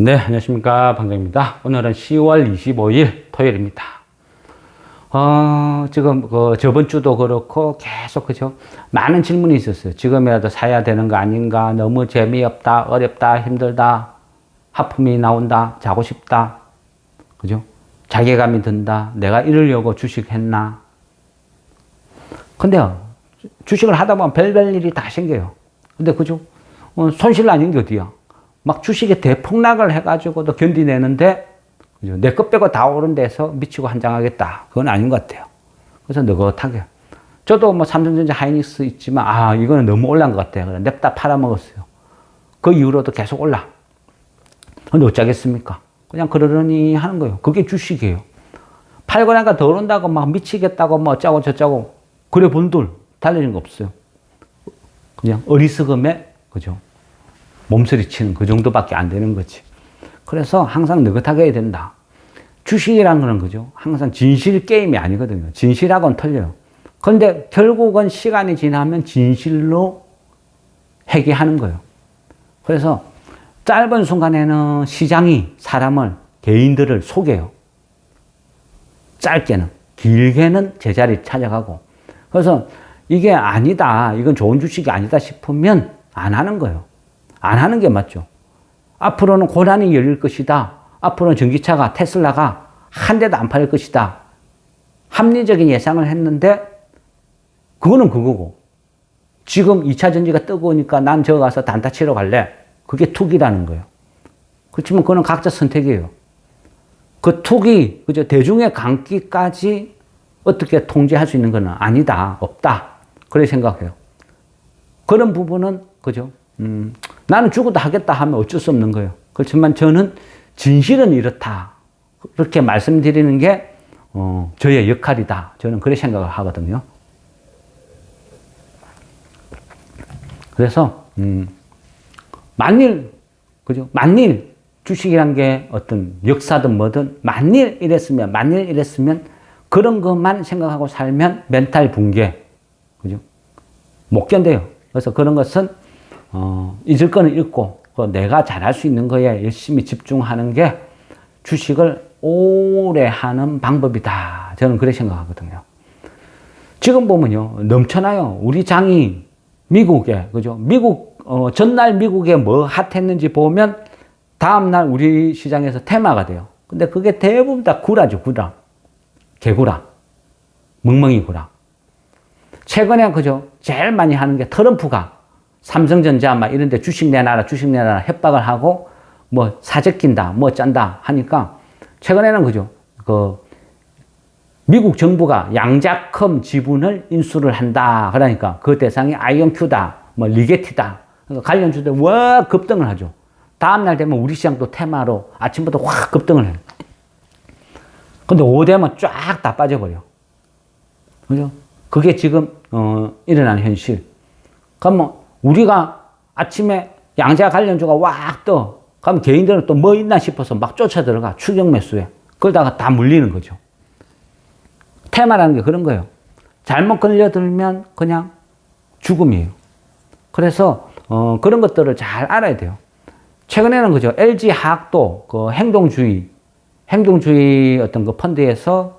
네, 안녕하십니까. 방장입니다. 오늘은 10월 25일 토요일입니다. 어, 지금, 그, 저번 주도 그렇고 계속, 그죠? 많은 질문이 있었어요. 지금이라도 사야 되는 거 아닌가? 너무 재미없다, 어렵다, 힘들다, 하품이 나온다, 자고 싶다. 그죠? 자괴감이 든다. 내가 이러려고 주식했나? 근데요, 주식을 하다 보면 별별 일이 다 생겨요. 근데 그죠? 어, 손실 아닌 게 어디야? 막 주식에 대폭락을 해가지고도 견디내는데? 내 것 빼고 다 오른 데서 미치고 한장하겠다. 그건 아닌 것 같아요. 그래서 느긋하게. 저도 뭐 삼성전자 하이닉스 있지만 아 이거는 너무 올란 것 같아요. 그래 냅다 팔아먹었어요. 그 이후로도 계속 올라. 근데 어쩌겠습니까? 그냥 그러려니 하는 거예요. 그게 주식이에요. 팔고 나니까 더 오른다고 막 미치겠다고 뭐 어쩌고 저쩌고 그래 본들 달라진 거 없어요. 그냥 어리석음에 그죠? 몸서리 치는 그 정도밖에 안 되는 거지. 그래서 항상 느긋하게 해야 된다. 주식이라는 거는 그죠? 항상 진실 게임이 아니거든요. 진실하고는 틀려요. 그런데 결국은 시간이 지나면 진실로 회귀하는 거예요. 그래서 짧은 순간에는 시장이 사람을, 개인들을 속여요. 짧게는. 길게는 제자리 찾아가고. 그래서 이게 아니다. 이건 좋은 주식이 아니다 싶으면 안 하는 거예요. 안 하는 게 맞죠. 앞으로는 고난이 열릴 것이다. 앞으로는 전기차가 테슬라가 한 대도 안 팔릴 것이다. 합리적인 예상을 했는데 그거는 그거고 지금 2차 전지가 뜨거우니까 난 저거 가서 단타 치러 갈래. 그게 투기라는 거예요. 그렇지만 그거는 각자 선택이에요. 그 투기, 그죠? 대중의 감기까지 어떻게 통제할 수 있는 건 아니다. 없다. 그렇게 생각해요. 그런 부분은, 그죠? 음, 나는 죽어도 하겠다 하면 어쩔 수 없는 거예요. 그렇지만 저는 진실은 이렇다. 그렇게 말씀드리는 게, 어, 저의 역할이다. 저는 그렇게 생각을 하거든요. 그래서, 음, 만일, 그죠? 만일 주식이란 게 어떤 역사든 뭐든 만일 이랬으면, 만일 이랬으면 그런 것만 생각하고 살면 멘탈 붕괴, 그죠? 못 견뎌요. 그래서 그런 것은 어, 잊을 거는 잊고 내가 잘할 수 있는 거에 열심히 집중하는 게 주식을 오래 하는 방법이다. 저는 그렇게 생각하거든요. 지금 보면요. 넘쳐나요. 우리 장이 미국에, 그죠? 미국, 어, 전날 미국에 뭐 핫했는지 보면 다음날 우리 시장에서 테마가 돼요. 근데 그게 대부분 다 구라죠, 구라. 개구라. 멍멍이 구라. 최근에 그죠? 제일 많이 하는 게 트럼프가 삼성전자 막 이런 데 주식 내놔라, 주식 내놔라 협박을 하고 뭐 사재낀다, 뭐 짠다 하니까 최근에는 그죠? 그 미국 정부가 양자컴 지분을 인수를 한다. 그러니까 그 대상이 아이언큐다, 뭐 리게티다. 그러니까 관련 주들 와 급등을 하죠. 다음날 되면 우리 시장도 테마로 아침부터 확 급등을 해요. 근데 5대면 쫙 다 빠져버려. 그죠? 그게 지금, 어, 일어나는 현실. 그럼 뭐, 우리가 아침에 양자 관련주가 왁 떠. 그럼 개인들은 또 뭐 있나 싶어서 막 쫓아 들어가. 추격 매수에. 그러다가 다 물리는 거죠. 테마라는 게 그런 거예요. 잘못 걸려들면 그냥 죽음이에요. 그래서, 어, 그런 것들을 잘 알아야 돼요. 최근에는 그죠. LG 화학도 그 행동주의, 행동주의 어떤 그 펀드에서 막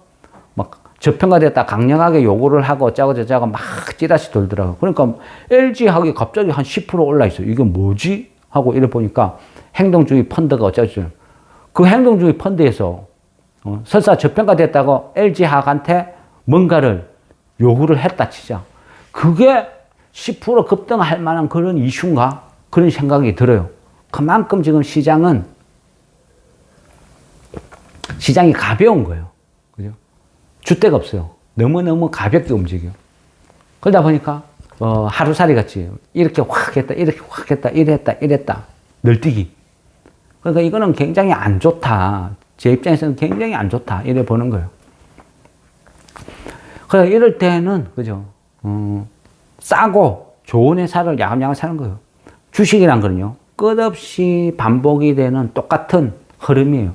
저평가됐다 강력하게 요구를 하고 어쩌고 저쩌고 막 찌라시 돌더라고. 그러니까 LG 화학이 갑자기 한 10% 올라 있어. 이게 뭐지? 하고 이래 보니까 행동주의 펀드가 어쩌고 그 행동주의 펀드에서 어, 설사 저평가됐다고 LG 화학한테 뭔가를 요구를 했다 치자. 그게 10% 급등할 만한 그런 이슈인가? 그런 생각이 들어요. 그만큼 지금 시장은 시장이 가벼운 거예요. 주대가 없어요. 너무너무 가볍게 움직여. 그러다 보니까 어, 하루살이 같이 이렇게 확 했다, 이렇게 확 했다, 이랬다, 이랬다. 널뛰기. 그러니까 이거는 굉장히 안 좋다. 제 입장에서는 굉장히 안 좋다. 이래 보는 거예요. 그래 이럴 때는 그죠? 음, 싸고 좋은 회사를 야금야금 사는 거예요. 주식이란 거는요. 끝없이 반복이 되는 똑같은 흐름이에요.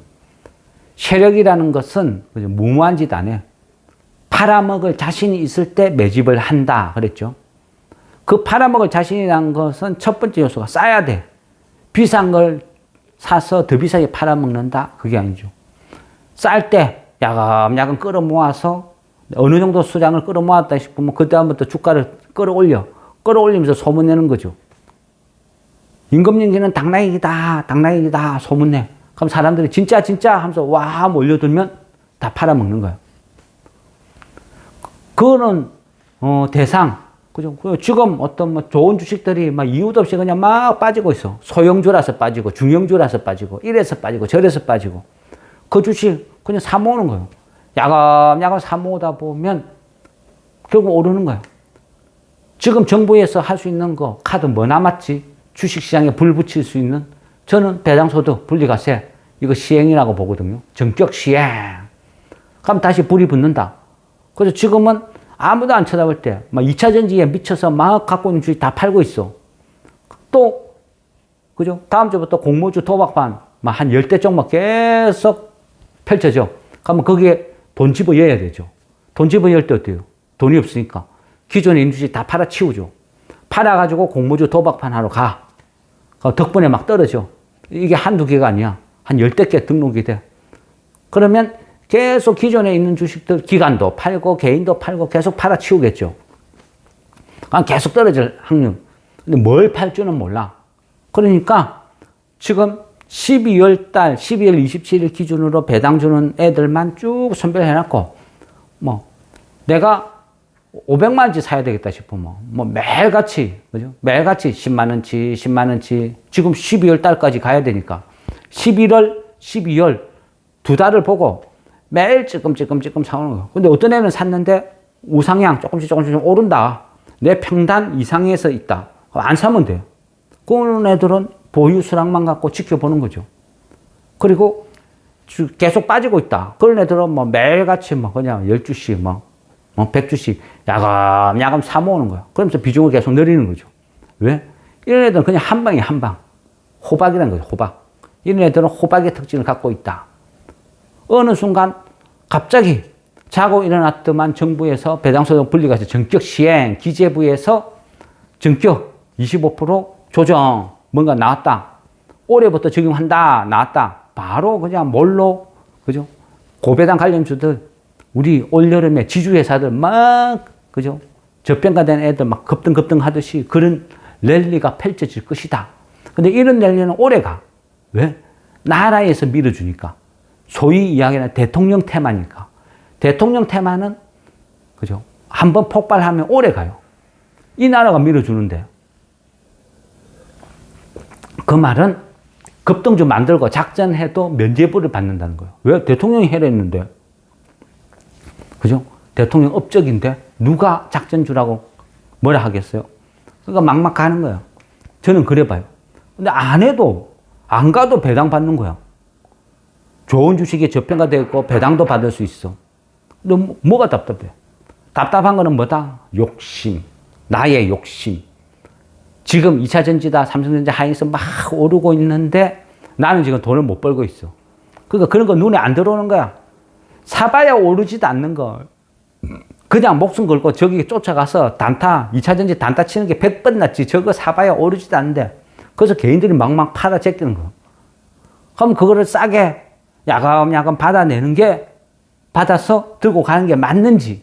세력이라는 것은 그죠? 무모한 짓 안 해. 팔아먹을 자신이 있을 때 매집을 한다. 그랬죠. 그 팔아먹을 자신이라는 것은 첫 번째 요소가 싸야 돼. 비싼 걸 사서 더 비싸게 팔아먹는다? 그게 아니죠. 쌀 때 야금야금 끌어 모아서 어느 정도 수량을 끌어 모았다 싶으면 그다음부터 주가를 끌어올려. 끌어올리면서 소문내는 거죠. 임금님께는 당나귀다, 당나귀다 소문내. 그럼 사람들이 진짜 진짜 하면서 와 몰려들면 다 팔아먹는 거예요. 그거는 어, 대상 그죠? 그 지금 어떤 뭐 좋은 주식들이 막 이유도 없이 그냥 막 빠지고 있어. 소형주라서 빠지고 중형주라서 빠지고 이래서 빠지고 저래서 빠지고 그 주식 그냥 사 모으는 거예요. 야금야금 사 모으다 보면 결국 오르는 거예요. 지금 정부에서 할 수 있는 거 카드 뭐 남았지? 주식시장에 불 붙일 수 있는 저는 배당소득 분리과세 이거 시행이라고 보거든요. 전격 시행. 그럼 다시 불이 붙는다. 그래서 지금은 아무도 안 쳐다볼 때, 막 2차 전지에 미쳐서 막 갖고 있는 주식 다 팔고 있어. 또, 그죠? 다음 주부터 공모주 도박판, 막한 10대 종목 계속 펼쳐져. 그러면 거기에 돈 집어넣어야 되죠. 돈 집어넣을 때 어때요? 돈이 없으니까. 기존에 있는 주식 다 팔아치우죠. 팔아가지고 공모주 도박판 하러 가. 그 덕분에 막 떨어져. 이게 한두 개가 아니야. 한 열대 개 등록이 돼. 그러면 계속 기존에 있는 주식들 기관도 팔고 개인도 팔고 계속 팔아치우겠죠. 그럼 계속 떨어질 확률. 근데 뭘팔 줄은 몰라. 그러니까 지금 12월 달, 12월 27일 기준으로 배당 주는 애들만 쭉 선별해놨고, 뭐, 내가 500만원치 사야 되겠다 싶으면, 뭐, 매일같이, 그죠? 매일같이 10만원치, 10만원치, 지금 12월 달까지 가야 되니까, 11월, 12월 두 달을 보고 매일 찔끔찔끔찔끔 사오는 거예요. 근데 어떤 애는 샀는데 우상향 조금씩 조금씩 좀 오른다. 내 평단 이상에서 있다. 안 사면 돼요. 그런 애들은 보유 수량만 갖고 지켜보는 거죠. 그리고 계속 빠지고 있다. 그런 애들은 뭐 매일같이 뭐 그냥 12씩 뭐, 뭐 100주씩 야금, 야금 사모으는 거야. 그러면서 비중을 계속 늘리는 거죠. 왜? 이런 애들은 그냥 한 방에 한 방. 호박이라는 거죠, 호박. 이런 애들은 호박의 특징을 갖고 있다. 어느 순간 갑자기 자고 일어났더만 정부에서 배당소득 분리가서 전격 시행, 기재부에서 전격 25% 조정 뭔가 나왔다. 올해부터 적용한다. 나왔다. 바로 그냥 뭘로 그죠? 고배당 관련주들 우리 올여름에 지주회사들 막 그죠? 저평가된 애들 막 급등급등 하듯이 그런 랠리가 펼쳐질 것이다. 근데 이런 랠리는 오래가. 왜? 나라에서 밀어주니까. 소위 이야기하는 대통령 테마니까. 대통령 테마는, 그죠? 한번 폭발하면 오래 가요. 이 나라가 밀어주는데. 그 말은 급등주 만들고 작전해도 면제부를 받는다는 거예요. 왜? 대통령이 해냈는데. 그죠? 대통령 업적인데 누가 작전주라고 뭐라 하겠어요? 그러니까 막막 가는 거예요. 저는 그래 봐요. 근데 안 해도 안 가도 배당 받는 거야. 좋은 주식이 저평가되고 배당도 받을 수 있어. 근데 뭐, 뭐가 답답해? 답답한 거는 뭐다? 욕심. 나의 욕심. 지금 2차 전지다, 삼성전자 하이에서 막 오르고 있는데 나는 지금 돈을 못 벌고 있어. 그러니까 그런 거 눈에 안 들어오는 거야. 사봐야 오르지도 않는 걸. 그냥 목숨 걸고 저기 쫓아가서 단타, 2차 전지 단타 치는 게 100번 낫지. 저거 사봐야 오르지도 않는데. 그래서 개인들이 막막 팔아 제끼는 거. 그럼 그거를 싸게 야금야금 받아내는 게 받아서 들고 가는 게 맞는지.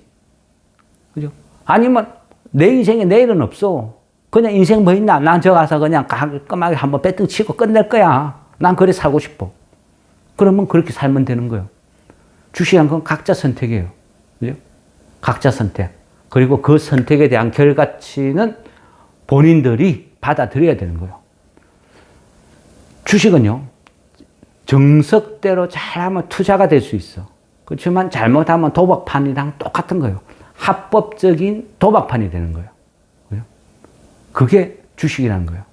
그죠? 아니면 내 인생에 내일은 없어. 그냥 인생 뭐 있나? 난 저 가서 그냥 깔끔하게 한번 배등 치고 끝낼 거야. 난 그래 살고 싶어. 그러면 그렇게 살면 되는 거예요. 주시한 건 각자 선택이에요. 그죠? 각자 선택. 그리고 그 선택에 대한 결과치는 본인들이 받아들여야 되는 거예요. 주식은요, 정석대로 잘하면 투자가 될 수 있어. 그렇지만 잘못하면 도박판이랑 똑같은 거예요. 합법적인 도박판이 되는 거예요. 그게 주식이라는 거예요.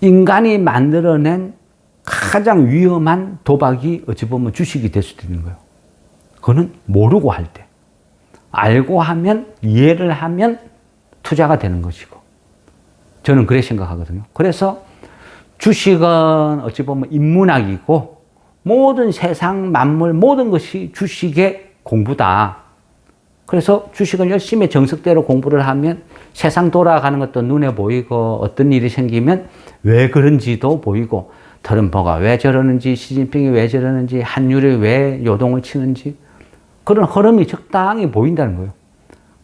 인간이 만들어낸 가장 위험한 도박이 어찌 보면 주식이 될 수도 있는 거예요. 그거는 모르고 할 때. 알고 하면, 이해를 하면 투자가 되는 것이고. 저는 그래 생각하거든요. 그래서 주식은 어찌 보면 인문학이고 모든 세상 만물 모든 것이 주식의 공부다. 그래서 주식을 열심히 정석대로 공부를 하면 세상 돌아가는 것도 눈에 보이고 어떤 일이 생기면 왜 그런지도 보이고 트럼프가 왜 저러는지 시진핑이 왜 저러는지 한율이 왜 요동을 치는지 그런 흐름이 적당히 보인다는 거예요.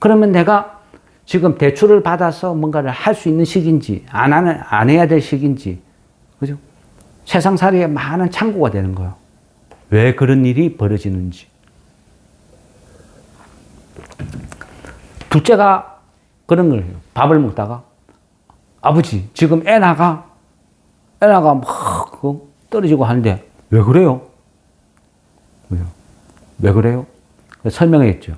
그러면 내가 지금 대출을 받아서 뭔가를 할 수 있는 시기인지 안 하는 안 해야 될 시기인지 그죠? 세상살이에 많은 참고가 되는 거예요. 왜 그런 일이 벌어지는지. 둘째가 그런 걸 해요. 밥을 먹다가 아버지 지금 애 나가 애 나가 막그 떨어지고 하는데 왜 그래요? 왜 그래요? 설명했죠.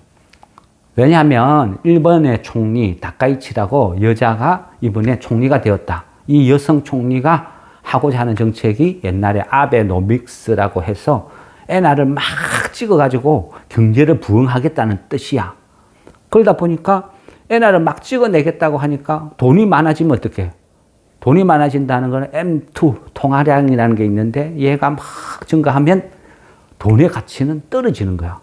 왜냐하면 일본의 총리 다카이치라고 여자가 이번에 총리가 되었다. 이 여성 총리가 하고자 하는 정책이 옛날에 아베노믹스라고 해서 엔화를 막 찍어가지고 경제를 부흥하겠다는 뜻이야. 그러다 보니까 엔화를 막 찍어내겠다고 하니까 돈이 많아지면 어떡해? 돈이 많아진다는 거는 M2 통화량이라는 게 있는데 얘가 막 증가하면 돈의 가치는 떨어지는 거야.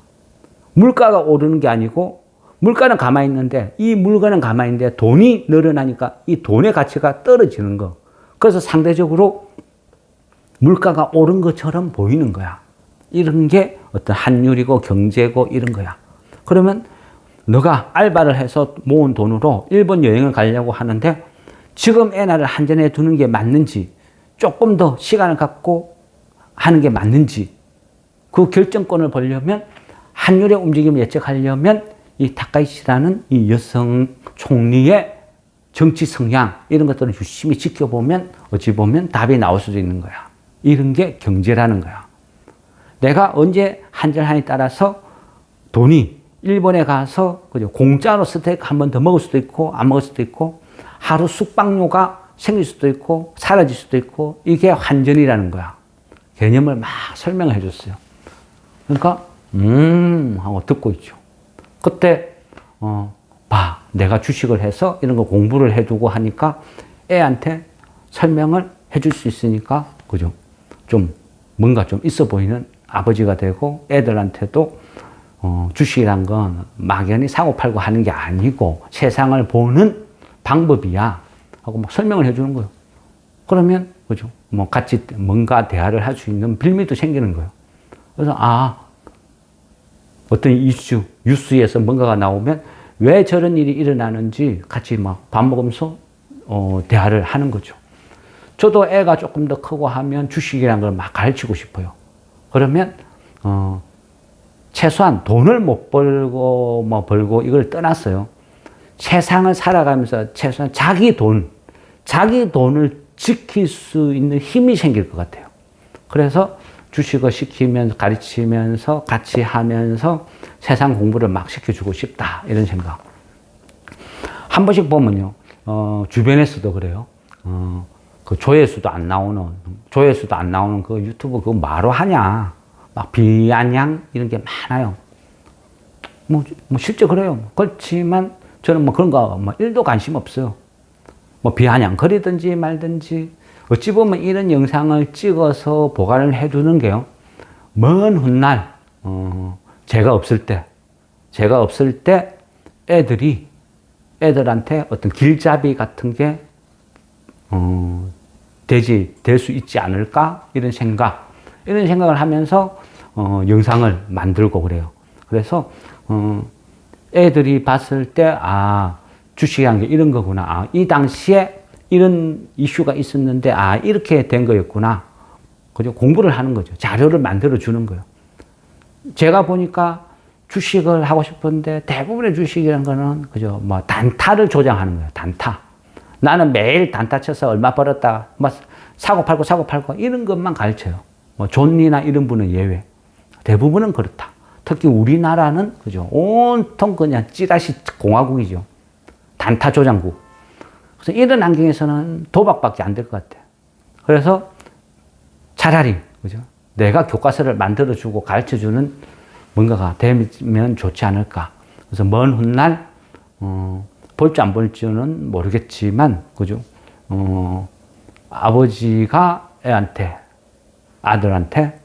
물가가 오르는 게 아니고 물가는 가만히 있는데 이 물건은 가만히 있는데 돈이 늘어나니까 이 돈의 가치가 떨어지는 거. 그래서 상대적으로 물가가 오른 것처럼 보이는 거야. 이런 게 어떤 환율이고 경제고 이런 거야. 그러면 너가 알바를 해서 모은 돈으로 일본 여행을 가려고 하는데 지금 엔화를 한전에 두는 게 맞는지 조금 더 시간을 갖고 하는 게 맞는지 그 결정권을 보려면 한율의 움직임을 예측하려면 이 타카이시라는 이 여성 총리의 정치 성향 이런 것들을 유심히 지켜보면 어찌 보면 답이 나올 수도 있는 거야. 이런 게 경제라는 거야. 내가 언제 한절하에 따라서 돈이 일본에 가서 그죠 공짜로 스테이크 한 번 더 먹을 수도 있고 안 먹을 수도 있고 하루 숙박료가 생길 수도 있고 사라질 수도 있고 이게 환전이라는 거야. 개념을 막 설명을 해줬어요. 그러니까 음 하고 듣고 있죠. 그때 어, 봐 내가 주식을 해서 이런 거 공부를 해두고 하니까 애한테 설명을 해줄 수 있으니까 그죠? 좀 뭔가 좀 있어 보이는 아버지가 되고 애들한테도 어, 주식이란 건 막연히 사고 팔고 하는 게 아니고 세상을 보는 방법이야 하고 막 설명을 해주는 거예요. 그러면 그죠? 뭐 같이 뭔가 대화를 할 수 있는 빌미도 생기는 거예요. 그래서 아 어떤 이슈 뉴스에서 뭔가가 나오면 왜 저런 일이 일어나는지 같이 막 밥 먹으면서 어, 대화를 하는 거죠. 저도 애가 조금 더 크고 하면 주식이라는 걸막 가르치고 싶어요. 그러면 어, 최소한 돈을 못 벌고 뭐 벌고 이걸 떠났어요. 세상을 살아가면서 최소한 자기 돈, 자기 돈을 지킬 수 있는 힘이 생길 것 같아요. 그래서 주식을 시키면서 가르치면서 같이 하면서 세상 공부를 막 시켜주고 싶다 이런 생각. 한 번씩 보면요, 어, 주변에서도 그래요. 어, 그 조회수도 안 나오는 조회수도 안 나오는 그 유튜브 그거 뭐로 하냐? 막 비아냥 이런 게 많아요. 뭐, 뭐 실제 그래요. 그렇지만 저는 뭐 그런 거뭐 1도 관심 없어요. 뭐 비아냥 거리든지 말든지 어찌 보면 이런 영상을 찍어서 보관을 해두는 게요. 먼 훗날 어, 제가 없을 때 제가 없을 때 애들이 애들한테 어떤 길잡이 같은 게 어, 되지 될 수 있지 않을까 이런 생각 이런 생각을 하면서 어, 영상을 만들고 그래요. 그래서 어, 애들이 봤을 때 아 주식이란 게 이런 거구나. 아, 이 당시에 이런 이슈가 있었는데 아 이렇게 된 거였구나. 그죠? 공부를 하는 거죠. 자료를 만들어 주는 거예요. 제가 보니까 주식을 하고 싶은데 대부분의 주식이라는 거는 그죠? 뭐 단타를 조장하는 거예요. 단타. 나는 매일 단타 쳐서 얼마 벌었다. 뭐 사고 팔고 사고 팔고 이런 것만 가르쳐요. 뭐 존리나 이런 분은 예외. 대부분은 그렇다. 특히 우리나라는 그죠? 온통 그냥 찌라시 공화국이죠. 단타 조장국. 그래서 이런 환경에서는 도박밖에 안 될 것 같아요. 그래서 차라리 그죠? 내가 교과서를 만들어 주고 가르쳐 주는 뭔가가 되면 좋지 않을까. 그래서 먼 훗날 어, 볼지 안 볼지는 모르겠지만 그죠? 어, 아버지가 애한테 아들한테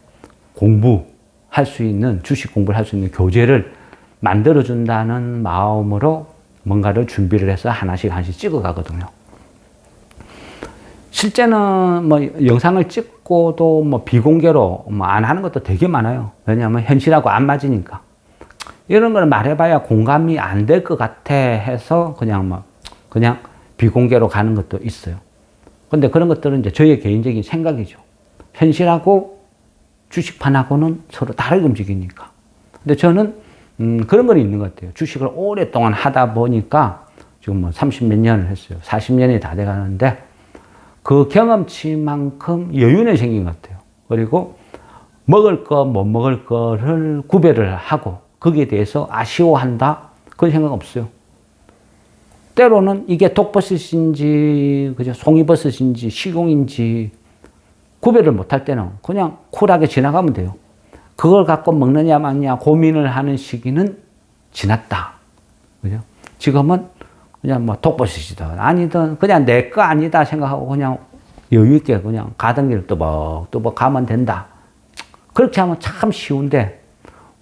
공부할 수 있는 주식 공부를 할 수 있는 교재를 만들어준다는 마음으로 뭔가를 준비를 해서 하나씩 하나씩 찍어 가거든요. 실제는 뭐 영상을 찍고도 뭐 비공개로 뭐 안 하는 것도 되게 많아요. 왜냐하면 현실하고 안 맞으니까. 이런 거는 말해봐야 공감이 안 될 것 같아 해서 그냥 뭐 그냥 비공개로 가는 것도 있어요. 근데 그런 것들은 이제 저의 개인적인 생각이죠. 현실하고 주식판하고는 서로 다르게 움직이니까. 근데 저는 음, 그런 건 있는 것 같아요. 주식을 오랫동안 하다 보니까 지금 뭐 30 몇 년을 했어요. 40년이 다 돼 가는데 그 경험치만큼 여유는 생긴 것 같아요. 그리고 먹을 거, 못 먹을 거를 구별을 하고 거기에 대해서 아쉬워한다? 그런 생각 없어요. 때로는 이게 독버섯인지, 그죠? 송이버섯인지, 시공인지 구별을 못할 때는 그냥 쿨하게 지나가면 돼요. 그걸 갖고 먹느냐 마느냐 고민을 하는 시기는 지났다. 그죠? 지금은 그냥 뭐 독버섯이든 아니든 그냥 내 거 아니다 생각하고 그냥 여유 있게 그냥 가던 길 또박또박 가면 된다. 그렇게 하면 참 쉬운데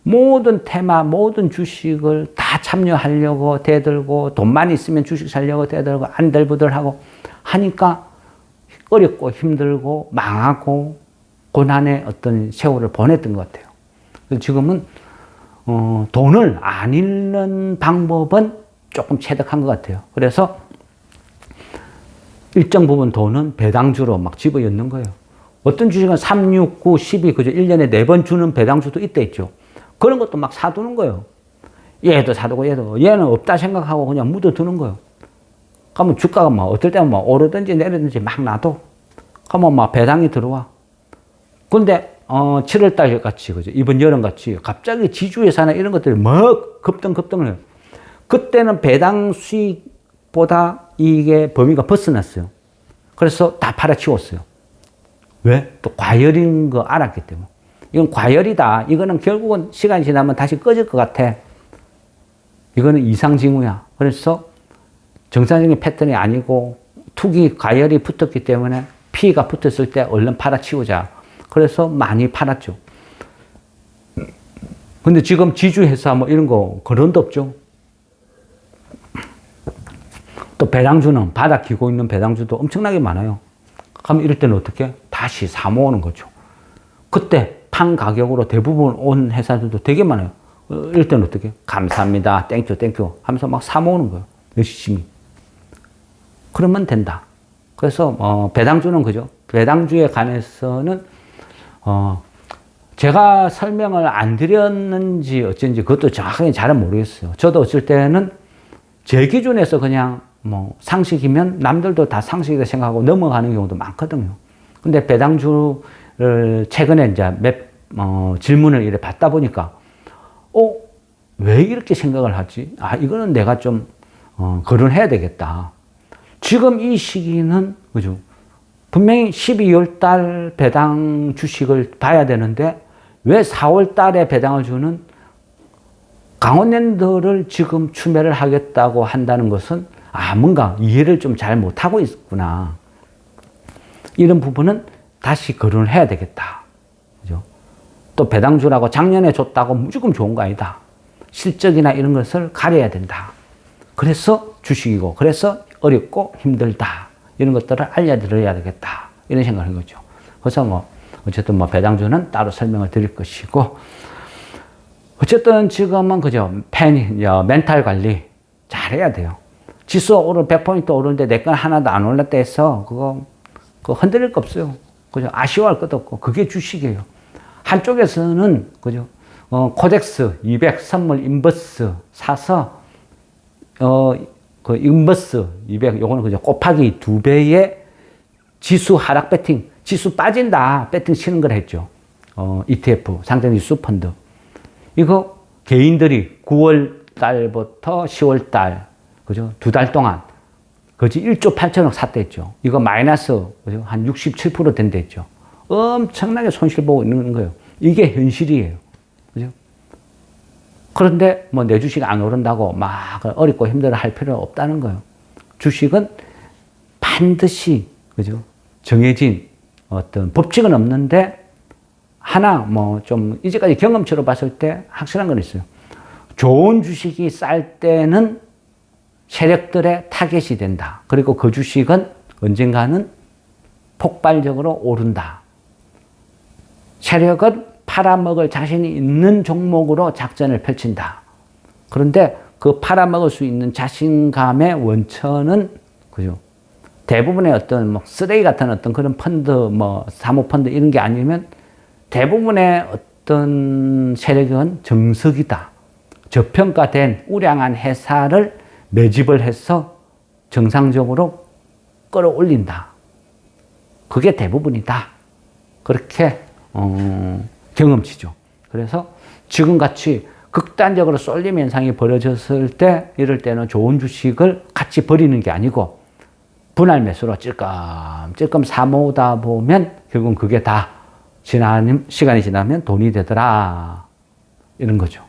모든 테마, 모든 주식을 다 참여하려고 대들고 돈만 있으면 주식 살려고 대들고 안들부들하고 하니까 어렵고 힘들고 망하고 고난의 어떤 세월을 보냈던 것 같아요. 지금은 어, 돈을 안 잃는 방법은 조금 체득한 것 같아요. 그래서 일정 부분 돈은 배당주로 막 집어넣는 거예요. 어떤 주식은 3, 6, 9, 12, 그죠? 1년에 4번 주는 배당주도 있다 있죠. 그런 것도 막 사두는 거예요. 얘도 사두고 얘도. 얘는 없다 생각하고 그냥 묻어두는 거예요. 그러면 주가가 막 어떨 때는 막 오르든지 내리든지 막 놔도. 그러면 막 배당이 들어와. 근데, 어, 7월 달 같이, 그죠? 이번 여름 같이 갑자기 지주회사나 이런 것들이 막 급등, 급등을 해요. 그때는 배당 수익보다 이게 범위가 벗어났어요. 그래서 다 팔아치웠어요. 왜? 또 과열인 거 알았기 때문에. 이건 과열이다. 이거는 결국은 시간이 지나면 다시 꺼질 것 같아. 이거는 이상징후야. 그래서 정상적인 패턴이 아니고 투기 과열이 붙었기 때문에 피가 붙었을 때 얼른 팔아치우자. 그래서 많이 팔았죠. 근데 지금 지주회사 뭐 이런 거 그런 도 없죠. 또 배당주는 바닥 기고 있는 배당주도 엄청나게 많아요. 그럼 이럴 때는 어떻게? 다시 사모으는 거죠. 그때 판 가격으로 대부분 온 회사들도 되게 많아요. 어, 이럴 때는 어떻게? 감사합니다. 땡큐, 땡큐 하면서 막 사모으는 거예요. 열심히. 그러면 된다. 그래서, 어, 배당주는 그죠? 배당주에 관해서는, 어, 제가 설명을 안 드렸는지 어쩐지 그것도 정확하게 잘은 모르겠어요. 저도 어쩔 때는 제 기준에서 그냥 뭐 상식이면 남들도 다 상식이다 생각하고 넘어가는 경우도 많거든요. 근데 배당주를 최근에 이제 몇 어, 질문을 이래 받다 보니까 어, 왜 이렇게 생각을 하지? 아, 이거는 내가 좀 어, 거론해야 되겠다. 지금 이 시기는 그죠? 분명히 12월 달 배당 주식을 봐야 되는데 왜 4월 달에 배당을 주는 강원랜드를 지금 추매를 하겠다고 한다는 것은 아, 뭔가 이해를 좀 잘 못하고 있구나. 이런 부분은 다시 거론을 해야 되겠다. 그죠? 또 배당 주라고 작년에 줬다고 무조건 좋은 거 아니다. 실적이나 이런 것을 가려야 된다. 그래서 주식이고, 그래서 어렵고 힘들다. 이런 것들을 알려드려야 되겠다. 이런 생각을 한 거죠. 그래서 뭐, 어쨌든 뭐 배당주는 따로 설명을 드릴 것이고, 어쨌든 지금은 그죠. 팬, 멘탈 관리 잘해야 돼요. 지수 오르 100포인트 오르는데 내 건 하나도 안 올랐다 해서 그거, 그거 흔들릴 거 없어요. 그죠? 아쉬워할 것도 없고 그게 주식이에요. 한쪽에서는 그죠? 어, 코덱스 200 선물 인버스 사서 어, 그 인버스 200 요거는 그죠? 곱하기 두 배의 지수 하락 배팅, 지수 빠진다 배팅 치는 걸 했죠. 어, ETF 상장 지수 펀드. 이거 개인들이 9월 달부터 10월 달 그죠? 두 달 동안. 그지 1조 8천억 샀댔죠. 이거 마이너스 그죠? 한 67% 된댔죠. 엄청나게 손실 보고 있는 거예요. 이게 현실이에요. 그런데 뭐 내 주식 안 오른다고 막 어렵고 힘들어 할 필요 없다는 거예요. 주식은 반드시 그죠? 정해진 어떤 법칙은 없는데 하나 뭐 좀 이제까지 경험치로 봤을 때 확실한 건 있어요. 좋은 주식이 쌀 때는 세력들의 타겟이 된다. 그리고 그 주식은 언젠가는 폭발적으로 오른다. 세력은 팔아먹을 자신이 있는 종목으로 작전을 펼친다. 그런데 그 팔아먹을 수 있는 자신감의 원천은 그죠. 대부분의 어떤 뭐 쓰레기 같은 어떤 그런 펀드 뭐 사모펀드 이런 게 아니면 대부분의 어떤 세력은 정석이다. 저평가된 우량한 회사를 매집을 해서 정상적으로 끌어올린다. 그게 대부분이다. 그렇게 어, 경험치죠. 그래서 지금 같이 극단적으로 쏠림 현상이 벌어졌을 때 이럴 때는 좋은 주식을 같이 버리는 게 아니고 분할 매수로 찔끔 찔끔 사모으다 보면 결국은 그게 다 지나는 시간이 지나면 돈이 되더라 이런 거죠.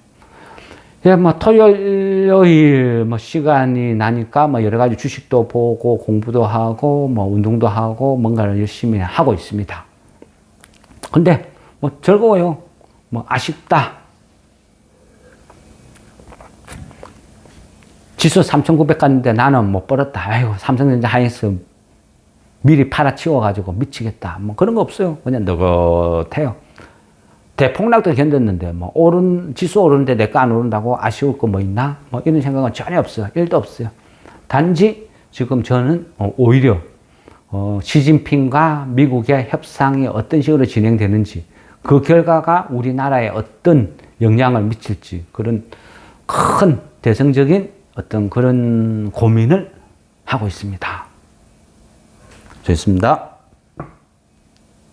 예, 뭐 토요일, 일요일 뭐 시간이 나니까 뭐 여러 가지 주식도 보고 공부도 하고 뭐 운동도 하고 뭔가를 열심히 하고 있습니다. 근데 뭐 즐거워요. 뭐 아쉽다. 지수 3,900 갔는데 나는 못 벌었다. 아이고, 삼성전자 하이스 미리 팔아치워가지고 미치겠다. 뭐 그런 거 없어요. 그냥 너긋해요. 대폭락도 견뎠는데 뭐 오른 지수 오르는데 내 거 안 오른다고 아쉬울 거 뭐 있나? 뭐 이런 생각은 전혀 없어요. 일도 없어요. 단지 지금 저는 어, 오히려 어, 시진핑과 미국의 협상이 어떤 식으로 진행되는지 그 결과가 우리나라에 어떤 영향을 미칠지 그런 큰 대승적인 어떤 그런 고민을 하고 있습니다. 좋습니다.